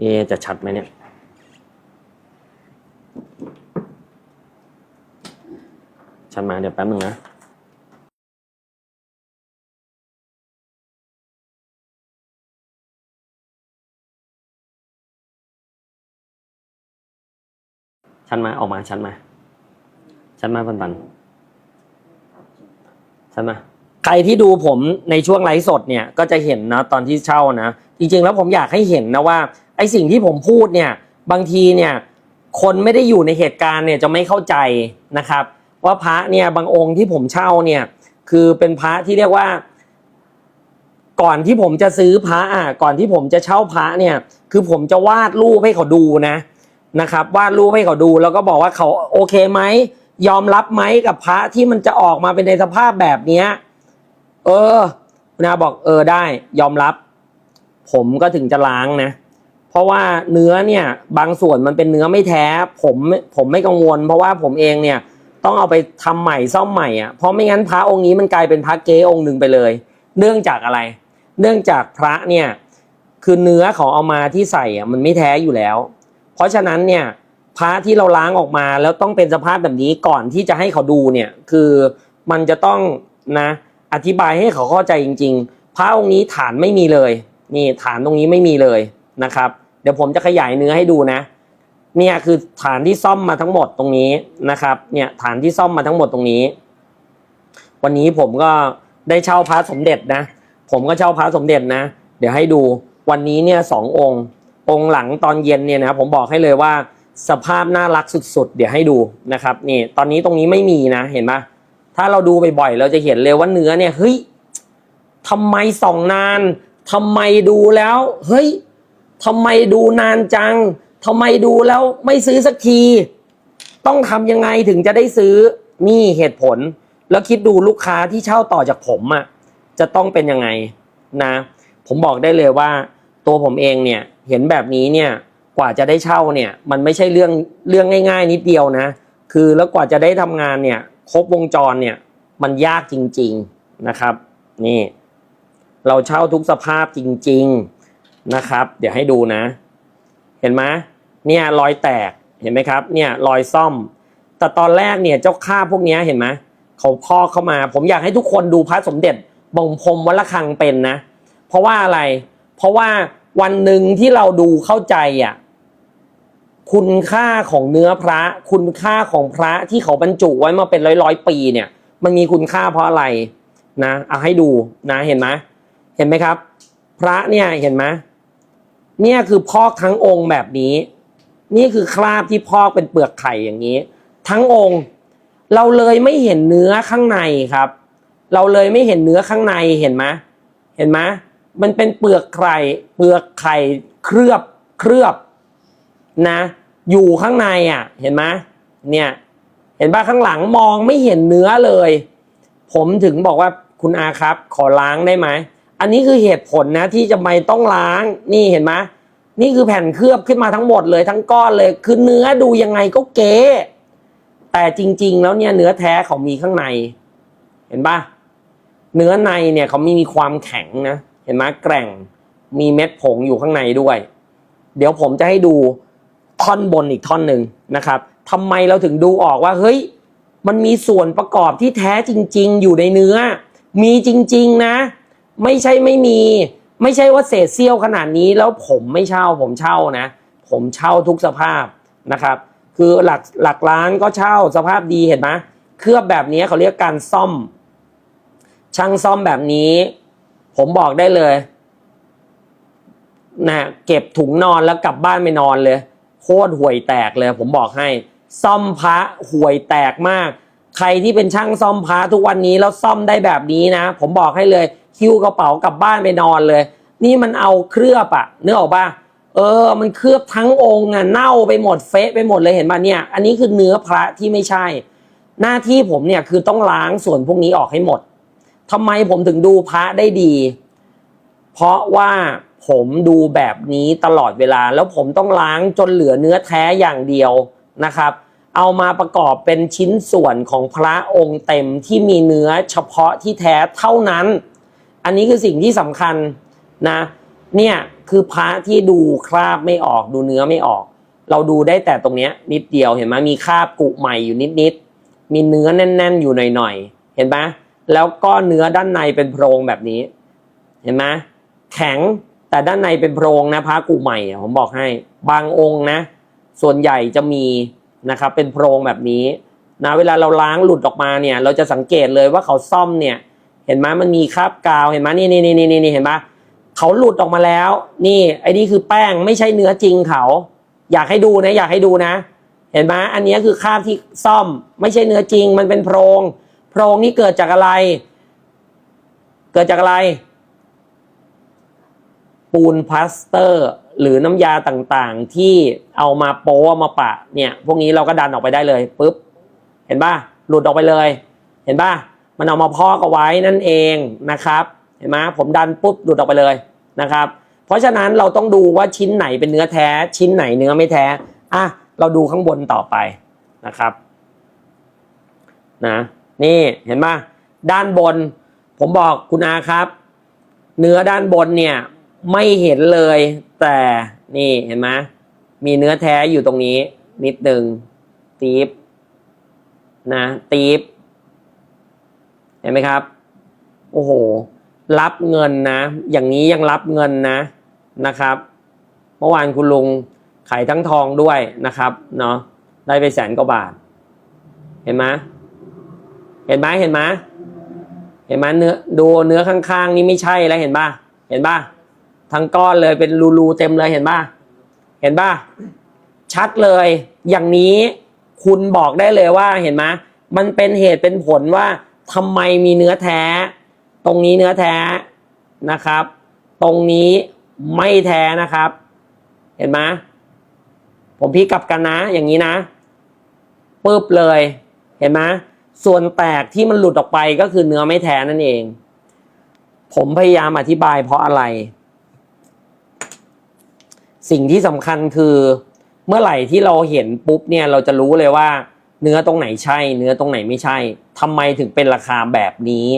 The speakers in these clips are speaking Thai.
เอจะชัดไหมเนี่ย ชัดมาเดี๋ยวแป๊บนึงนะชัดมาออกมาชัดมาชัดมาปันปันชัดมาใครที่ดูผมในช่วงไลฟ์สดเนี่ยก็จะเห็นนะตอนที่เช่านะ จริงๆแล้วผมอยากให้เห็นนะว่า ไอสิ่งที่ผมพูดเนี่ยบางทีเนี่ยคนไม่ได้อยู่ในเหตุการณ์เนี่ยจะไม่เข้าใจนะครับ ว่าพระเนี่ยบางองค์ที่ผมเช่าเนี่ยคือเป็นพระที่เรียกว่า ก่อนที่ผมจะซื้อพระอะก่อนที่ผมจะเช่าพระเนี่ย คือผมจะวาดรูปให้เขาดูนะนะครับ วาดรูปให้เขาดูแล้วก็บอกว่าเขาโอเคไหมยอมรับไหมกับพระที่มันจะออกมาเป็นในสภาพแบบเนี้ยเออนะบอกเออได้ ยอมรับ ผมก็ถึงจะล้างนะ เพราะว่าเนื้อเนี่ยบางส่วนมันเป็นเนื้อไม่แท้ ผมผมไม่กังวล เพราะว่าผมเองเนี่ยต้องเอาไปทำใหม่ซ่อมใหม่อะเพราะไม่งั้นพระองค์นี้มันกลายเป็นพระเก๊องค์หนึ่งไปเลย เนื่องจากอะไร เนื่องจากพระเนี่ยคือเนื้อของเอามาที่ใส่อะมันไม่แท้อยู่แล้ว เพราะฉะนั้นเนี่ยพระที่เราล้างออกมาแล้วต้องเป็นสภาพแบบนี้ก่อนที่จะให้เขาดูเนี่ยคือมันจะต้องนะอธิบายให้เขาเข้าใจจริง ๆ พระองค์นี้ฐานไม่มีเลย นี่ฐานตรงนี้ไม่มีเลย นะครับ เดี๋ยวผมจะขยายเนื้อให้ดูนะ เนี่ยคือฐานที่ซ่อมมาทั้งหมดตรงนี้นะครับ เนี่ยฐานที่ซ่อมมาทั้งหมดตรงนี้ วันนี้ผมก็ได้เช่าพระสมเด็จนะ ผมก็เช่าพระสมเด็จนะ เดี๋ยวให้ดูวันนี้เนี่ยสององค์ องค์หลังตอนเย็นเนี่ยนะผมบอกให้เลยว่าสภาพน่ารักสุดๆ เดี๋ยวให้ดูนะครับนี่ตอนนี้ตรงนี้ไม่มีนะเห็นไหมถ้าเราดูบ่อยๆเราจะเห็นเลยว่าเนื้อเนี่ยเฮ้ยทำไมส่องนานทำไมดูแล้ว เฮ้ย ทำไมดูนานจังทำไมดูแล้วไม่ซื้อสักที ต้องทำยังไงถึงจะได้ซื้อนี่เหตุผล แล้วคิดดูลูกค้าที่เช่าต่อจากผมอะ่ะจะต้องเป็นยังไงนะ ผมบอกได้เลยว่า ตัวผมเองเนี่ยเห็นแบบนี้เนี่ยกว่าจะได้เช่าเนี่ยมันไม่ใช่เรื่องเรื่องง่าย ๆ นิดเดียวนะ คือแล้วกว่าจะได้ทำงานเนี่ยครบวงจรเนี่ยมันยากจริง ๆนะครับ นี่ เราเช่าทุกสภาพจริง ๆ นะครับ เดี๋ยวให้ดูนะ เห็นไหมเนี่ยรอยแตกเห็นไหมครับ เนี่ยรอยซ่อม แต่ตอนแรกเนี่ยเจ้าค่าพวกนี้เห็นไหมเขาพอกเข้ามา ผมอยากให้ทุกคนดูพระสมเด็จบ่งพรมวัดระฆังเป็นนะ เพราะว่าอะไร เพราะว่าวันหนึ่งที่เราดูเข้าใจอะคุณค่าของเนื้อพระ คุณค่าของพระที่เขาบรรจุไว้มาเป็นร้อยร้อยปีเนี่ย มันมีคุณค่าเพราะอะไรนะเอาให้ดูนะเห็นไหมเห็นไหมครับ พระเนี่ยเห็นไหม เนี่ยคือพอกทั้งองค์แบบนี้ นี่คือคราบที่พอกเป็นเปลือกไข่อย่างนี้ ทั้งองค์ เราเลยไม่เห็นเนื้อข้างในครับ เราเลยไม่เห็นเนื้อข้างในเห็นไหมเห็นไหมมันเป็นเปลือกไข่เปลือกไข่เคลือบเคลือบนะ อยู่ข้างในอะ เห็นไหมเนี่ย เห็นป่ะข้างหลังมองไม่เห็นเนื้อเลย ผมถึงบอกว่าคุณอาครับ ขอล้างได้ไหม อันนี้คือเหตุผลนะที่จะไม่ต้องล้างนี่เห็นไหมนี่คือแผ่นเคลือบขึ้นมาทั้งหมดเลยทั้งก้อนเลย คือเนื้อดูยังไงก็เก๋แต่จริง ๆ แล้วเนี่ยเนื้อแท้เขามีข้างใน เห็นปะเนื้อในเนี่ยเขามีมีความแข็งนะเห็นไหมแกร่งมีเม็ดผงอยู่ข้างในด้วย เดี๋ยวผมจะให้ดูท่อนบนอีกท่อนหนึ่งนะครับทำไมเราถึงดูออกว่าเฮ้ย มันมีส่วนประกอบที่แท้จริง ๆ อยู่ในเนื้อ มีจริง ๆ นะ ไม่ใช่ไม่มี ไม่ใช่ว่าเศษเสี้ยวขนาดนี้แล้วผมไม่เช่าผมเช่านะ ผมเช่าทุกสภาพนะครับ คือหลักหลักล้านก็เช่าสภาพดีเห็นไหมเคลือบแบบนี้เขาเรียกการซ่อม ช่างซ่อมแบบนี้ ผมบอกได้เลยนะเก็บถุงนอนแล้วกลับบ้านไปนอนเลย โคตรห่วยแตกเลย ผมบอกให้ ซ่อมพระห่วยแตกมาก ใครที่เป็นช่างซ่อมพระทุกวันนี้แล้วซ่อมได้แบบนี้นะ ผมบอกให้เลย คิ้วกระเป๋ากลับบ้านไปนอนเลย นี่มันเอาเคลือบอะเนึกออกปะเออ มันเคลือบทั้งองค์อะเน่าไปหมดเฟะไปหมดเลยเห็นป่ะเนี่ย อันนี้คือเนื้อพระที่ไม่ใช่ หน้าที่ผมเนี่ยคือต้องล้างส่วนพวกนี้ออกให้หมดทำไมผมถึงดูพระได้ดี เพราะว่าผมดูแบบนี้ตลอดเวลา แล้วผมต้องล้างจนเหลือเนื้อแท้อย่างเดียวนะครับ เอามาประกอบเป็นชิ้นส่วนของพระองค์เต็มที่มีเนื้อเฉพาะที่แท้เท่านั้น อันนี้คือสิ่งที่สำคัญนะ เนี่ยคือพระที่ดูคราบไม่ออกดูเนื้อไม่ออก เราดูได้แต่ตรงเนี้ยนิดเดียวเห็นไหมมีคราบกุใหม่อยู่นิดๆมีเนื้อแน่น ๆ อยู่หน่อยๆเห็นไหมแล้วก็เนื้อด้านในเป็นโพรงแบบนี้ เห็นไหมแข็งแต่ด้านในเป็นโพรงนะพระกุใหม่ผมบอกให้ บางองค์นะ ส่วนใหญ่จะมีนะครับเป็นโพรงแบบนี้นะเวลาเราล้างหลุดออกมาเนี่ย เราจะสังเกตเลยว่าเขาซ่อมเนี่ย ห็นไหมมันมีคราบกาวเห็นไหมนี่นี่นี่นี่นี่เห็นไหมเขาหลุดออกมาแล้ว นี่ไอ้นี่คือแป้งไม่ใช่เนื้อจริงเขา อยากให้ดูนะ อยากให้ดูนะ เห็นไหมอันนี้คือคราบที่ซ่อม ไม่ใช่เนื้อจริง มันเป็นโพรง โพรงนี่เกิดจากอะไร เกิดจากอะไร ปูนพลาสเตอร์ หรือน้ำยาต่างๆ ที่เอามาโป๊เอามาปะ เนี่ย พวกนี้เราก็ดันออกไปได้เลยปุ๊บเห็นป่ะหลุดออกไปเลย เห็นป่ะ มันเอามาพอกเอาไว้นั่นเองนะครับเห็นไหมผมดันปุ๊บหลุดออกไปเลยนะครับ เพราะฉะนั้นเราต้องดูว่าชิ้นไหนเป็นเนื้อแท้ ชิ้นไหนเนื้อไม่แท้อะเราดูข้างบนต่อไปนะครับนะนี่เห็นป่ะด้านบน ผมบอกคุณอาครับ เนื้อด้านบนเนี่ยไม่เห็นเลย แต่นี่เห็นไหมมีเนื้อแท้อยู่ตรงนี้ นิดหนึ่งตีบนะตีบ เห็นไหมครับ โอ้โห รับเงินนะ อย่างนี้ยังรับเงินนะนะครับ เมื่อวานคุณลุงขายทั้งทองด้วยนะครับเนาะได้ไปแสนกว่าบาท เห็นไหมเห็นไหมเห็นไหมเห็นไหมเนื้อดูเนื้อข้างๆ นี่ไม่ใช่แล้วเห็นป่ะเห็นป่ะทั้งก้อนเลยเป็นรูๆเต็มเลยเห็นป่ะเห็นป่ะชัดเลย อย่างนี้คุณบอกได้เลยว่าเห็นไหมมันเป็นเหตุเป็นผลว่า ทำไมมีเนื้อแท้ ตรงนี้เนื้อแท้นะครับ ตรงนี้ไม่แท้นะครับ เห็นไหมผมพี่กลับกันนะ อย่างนี้นะปึ๊บเลย เห็นไหมส่วนแตกที่มันหลุดออกไปก็คือเนื้อไม่แท้นั่นเอง ผมพยายามอธิบายเพราะอะไร สิ่งที่สำคัญคือ เมื่อไหร่ที่เราเห็นปุ๊บเนี่ยเราจะรู้เลยว่า เนื้อตรงไหนใช่ เนื้อตรงไหนไม่ใช่ทำไมถึงเป็นราคาแบบนี้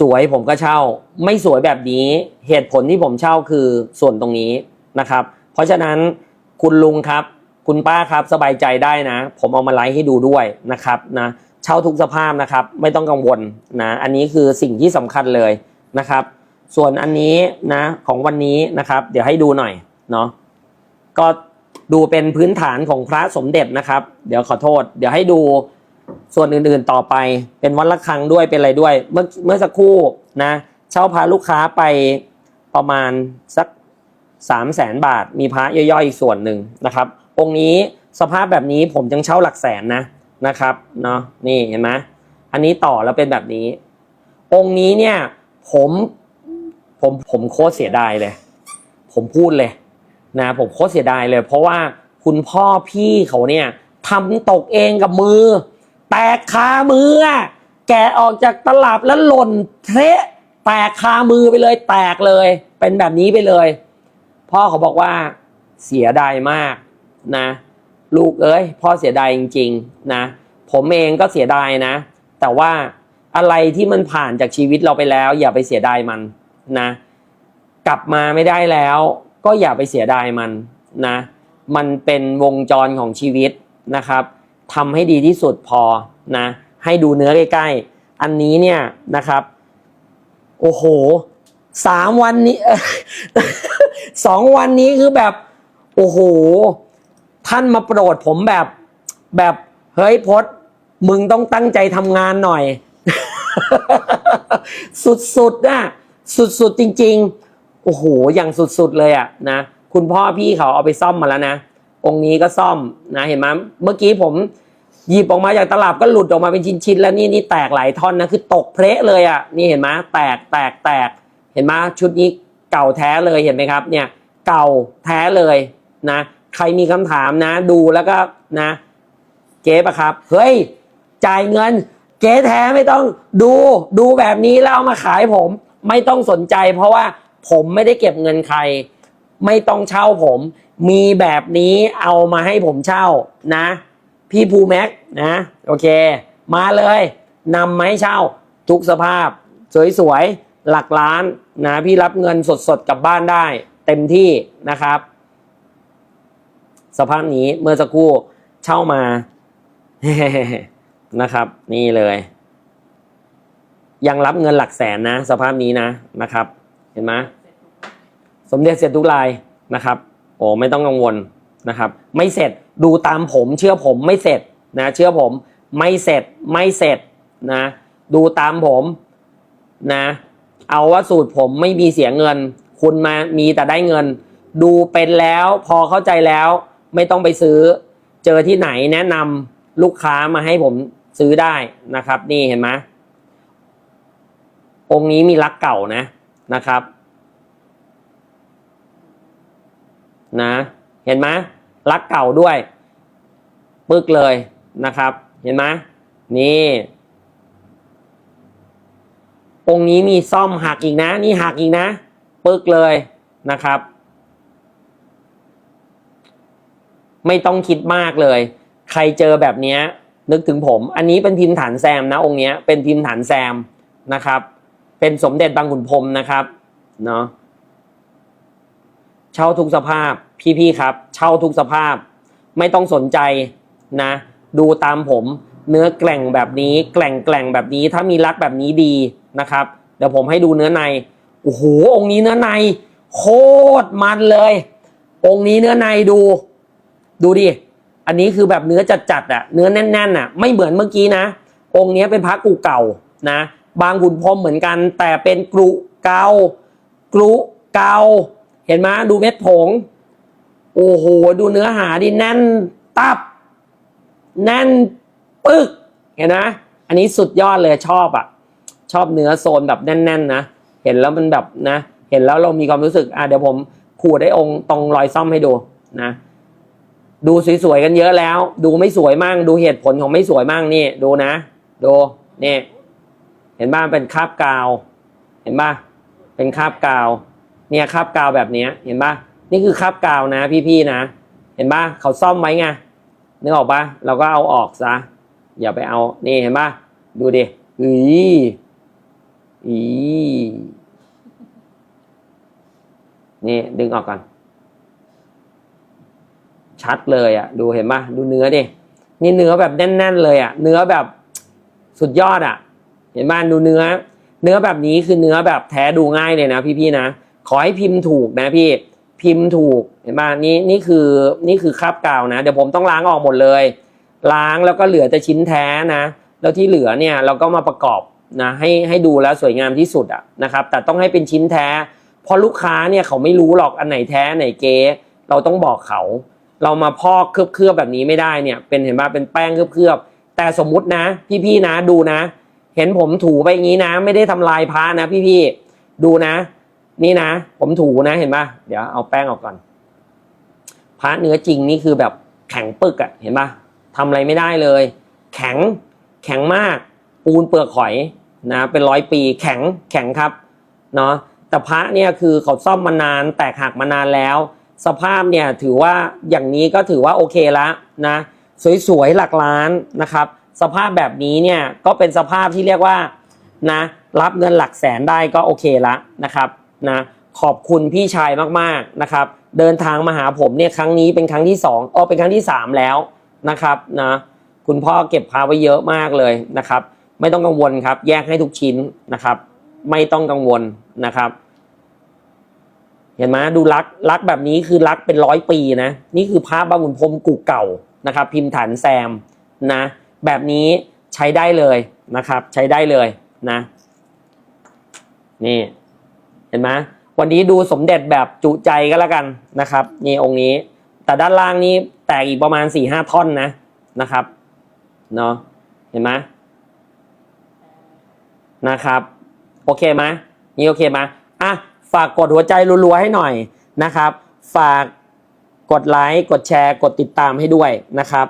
สวยผมก็เช่า ไม่สวยแบบนี้ เหตุผลที่ผมเช่าคือส่วนตรงนี้นะครับ เพราะฉะนั้นคุณลุงครับ คุณป้าครับสบายใจได้นะ ผมเอามาไลฟ์ให้ดูด้วยนะครับนะเช่าทุกสภาพนะครับ ไม่ต้องกังวลนะอันนี้คือสิ่งที่สำคัญเลยนะครับ ส่วนอันนี้นะของวันนี้นะครับ เดี๋ยวให้ดูหน่อยเนาะก็ ดูเป็นพื้นฐานของพระสมเด็จนะครับ เดี๋ยวขอโทษ เดี๋ยวให้ดูส่วนอื่นๆต่อไป เป็นวัดละครังด้วยเป็นอะไรด้วย เมื่อเมื่อสักครู่นะเช่าพาลูกค้าไปประมาณสักสามแสนบาท มีพระย่อยๆอีกส่วนหนึ่งนะครับ องค์นี้สภาพแบบนี้ผมยังเช่าหลักแสนนะนะครับเนาะนี่เห็นไหมอันนี้ต่อแล้วเป็นแบบนี้ องค์นี้เนี่ยผมผมผมโคตรเสียดายเลย ผมพูดเลย นะผมโคตรเสียดายเลย เพราะว่าคุณพ่อพี่เขาเนี่ยทำตกเองกับมือ แตกคามือ แกะออกจากตลับแล้วหล่นเทะแตกคามือไปเลย แตกเลย เป็นแบบนี้ไปเลย พ่อเขาบอกว่าเสียดายมากนะ ลูกเอ้ยพ่อเสียดายจริง ๆนะ ผมเองก็เสียดายนะ แต่ว่าอะไรที่มันผ่านจากชีวิตเราไปแล้ว อย่าไปเสียดายมันนะ กลับมาไม่ได้แล้ว ก็อย่าไปเสียดายมันนะ มันเป็นวงจรของชีวิตนะครับทำให้ดีที่สุดพอนะ ให้ดูเนื้อใกล้ๆ อันนี้เนี่ยนะครับ โอ้โหสามวันนี้สองวันนี้คือแบบ โอ้โห ท่านมาโปรดผมแบบแบบเฮ้ยพศมึงต้องตั้งใจทำงานหน่อย สุดๆนะสุดๆจริง ๆ โอ้โหอย่างสุดๆเลยอะนะคุณพ่อพี่เขาเอาไปซ่อมมาแล้วนะ องค์นี้ก็ซ่อมนะเห็นไหมเมื่อกี้ผมหยิบออกมาจากตลับก็หลุดออกมาเป็นชิ้นๆแล้วนี่นี่แตกหลายท่อนนะคือตกเพละเลยอะนี่เห็นไหมแตกแตกแตกเห็นไหมชุดนี้เก่าแท้เลยเห็นไหมครับ เนี่ยเก่าแท้เลยนะ ใครมีคำถามนะ ดูแล้วก็นะ เจ๊ปะครับเฮ้ยจ่ายเงินเจ๊แท้ไม่ต้องดูดูแบบนี้แล้วเอามาขายผม ไม่ต้องสนใจ เพราะว่า ผมไม่ได้เก็บเงินใคร ไม่ต้องเช่าผม มีแบบนี้เอามาให้ผมเช่านะ พี่ภูแม็กนะโอเค มาเลยนำมาให้เช่าทุกสภาพ สวยๆ หลักล้านนะพี่รับเงินสดๆกลับบ้านได้ เต็มที่นะครับ สภาพนี้เมื่อสักครู่เช่ามานะครับ นี่เลย ยังรับเงินหลักแสนนะ สภาพนี้นะนะครับ เห็นไหม สมเด็จเสร็จทุกรายนะครับ โอ้ไม่ต้องกังวลนะครับ ไม่เสร็จดูตามผมเชื่อผมไม่เสร็จนะเชื่อผมไม่เสร็จไม่เสร็จนะดูตามผมนะเอาว่าสูตรผมไม่มีเสียเงิน คุณมามีแต่ได้เงิน ดูเป็นแล้วพอเข้าใจแล้วไม่ต้องไปซื้อ เจอที่ไหนแนะนำลูกค้ามาให้ผมซื้อได้นะครับ นี่เห็นไหมองค์นี้มีรักเก่านะนะครับ นะ เห็นไหมรักเก่าด้วยปึกเลยนะครับ เห็นไหมนี่องนี้มีซ่อมหักอีกนะ นี่หักอีกนะปึกเลยนะครับ ไม่ต้องคิดมากเลย ใครเจอแบบนี้นึกถึงผม อันนี้เป็นพิมพ์ฐานแซมนะ องค์นี้เป็นพิมพ์ฐานแซมนะครับ เป็นสมเด็จบางขุนพรมนะครับเนาะ เช่าทุกสภาพพี่ๆครับ เช่าทุกสภาพ ไม่ต้องสนใจนะ ดูตามผม เนื้อแกล่งแบบนี้ แกล่งแกล่งแบบนี้ถ้ามีรักแบบนี้ดีนะครับ เดี๋ยวผมให้ดูเนื้อในโอ้โหองค์นี้เนื้อใน โคตรมันเลย องค์นี้เนื้อในดู ดูดิอันนี้คือแบบเนื้อจัดๆอะเนื้อแน่นๆอะไม่เหมือนเมื่อกี้นะ องค์นี้เป็นพระกูเก่านะ บางขุนพรมเหมือนกัน แต่เป็นกรุเกากรุเกา เห็นไหมดูเม็ดผง โอ้โห ดูเนื้อหาดิแน่นตับ แน่นปึก เห็นไหมอันนี้สุดยอดเลยชอบอะ ชอบเนื้อโซนแบบแน่นๆนะ เห็นแล้วมันแบบนะ เห็นแล้วเรามีความรู้สึก อะเดี๋ยวผมขูดได้องค์ตรงรอยซ่อมให้ดูนะ ดูสวยๆกันเยอะแล้ว ดูไม่สวยมั่ง ดูเหตุผลของไม่สวยมั่งนี่ ดูนะ ดูนี่ เห็นบ้างเป็นคาบกาว เห็นป่ะเป็นคาบกาว เนี่ยคราบกาวแบบนี้เห็นป่ะนี่คือคราบกาวนะพี่ๆนะ เห็นป่ะเขาซ่อมไว้ไงนึกออกป่ะเราก็เอาออกซะอย่าไปเอานี่เห็นป่ะดูดิอีอีนี่ดึงออกก่อน ชัดเลยอะ ดูเห็นป่ะดูเนื้อดินี่เนื้อแบบแน่น ๆ เลยอะ เนื้อแบบสุดยอดอะ เห็นป่ะดูเนื้อ เนื้อแบบนี้คือเนื้อแบบแท้ดูง่ายเลยนะพี่ๆนะ ขอให้พิมพ์ถูกนะพี่พิมพ์ถูกเห็นป่ะนี่นี่คือนี่คือคราบกาวนะ เดี๋ยวผมต้องล้างออกหมดเลย ล้างแล้วก็เหลือแต่ชิ้นแท้นะ แล้วที่เหลือเนี่ยเราก็มาประกอบนะให้ให้ดูแล้วสวยงามที่สุดอะนะครับ แต่ต้องให้เป็นชิ้นแท้ เพราะลูกค้าเนี่ยเขาไม่รู้หรอกอันไหนแท้ไหนเก๊เราต้องบอกเขา เรามาพอกเคลือบเคลือบๆแบบนี้ไม่ได้เนี่ย เป็นเห็นป่ะเป็นแป้งเคลือบเคลือบๆแต่สมมุตินะ พี่ๆนะดูนะ เห็นผมถูไปอย่างนี้นะ ไม่ได้ทำลายพระนะ พี่ๆดูนะ นี่นะ ผมถูนะเห็นป่ะเดี๋ยวเอาแป้งออกก่อน พระเนื้อจริงนี่คือแบบแข็งปึกอะเห็นป่ะทำอะไรไม่ได้เลย แข็งแข็งมากปูนเปลือกหอยนะเป็นร้อยปีแข็งแข็งครับเนาะแต่พระเนี่ยคือเขาซ่อมมานานแตกหักมานานแล้ว สภาพเนี่ยถือว่าอย่างนี้ก็ถือว่าโอเคละนะสวยๆหลักล้านนะครับ สภาพแบบนี้เนี่ยก็เป็นสภาพที่เรียกว่านะรับเงินหลักแสนได้ก็โอเคละนะครับ นะขอบคุณพี่ชายมากๆนะครับ เดินทางมาหาผมเนี่ยครั้งนี้เป็นครั้งที่สองอ๋อเป็นครั้งที่สามแล้วนะครับนะคุณพ่อเก็บพาไว้เยอะมากเลยนะครับ ไม่ต้องกังวลครับ แยกให้ทุกชิ้นนะครับ ไม่ต้องกังวลนะครับ เห็นไหมดูรักรักแบบนี้คือรักเป็นร้อยปีนะนี่คือพระบางขุนพรมกุเก่านะครับ พิมพ์ฐานแซมนะแบบนี้ใช้ได้เลยนะครับ ใช้ได้เลยนะนี่ เห็นไหมวันนี้ดูสมเด็จแบบจุใจก็แล้วกันนะครับนี่องค์นี้ แต่ด้านล่างนี้แตกอีกประมาณสี่ห้าท่อนนะนะครับเนาะเห็นไหมนะครับ โอเคไหมนี่โอเคไหมอะฝากกดหัวใจรัวๆให้หน่อยนะครับ ฝากกดไลค์กดแชร์กดติดตามให้ด้วยนะครับ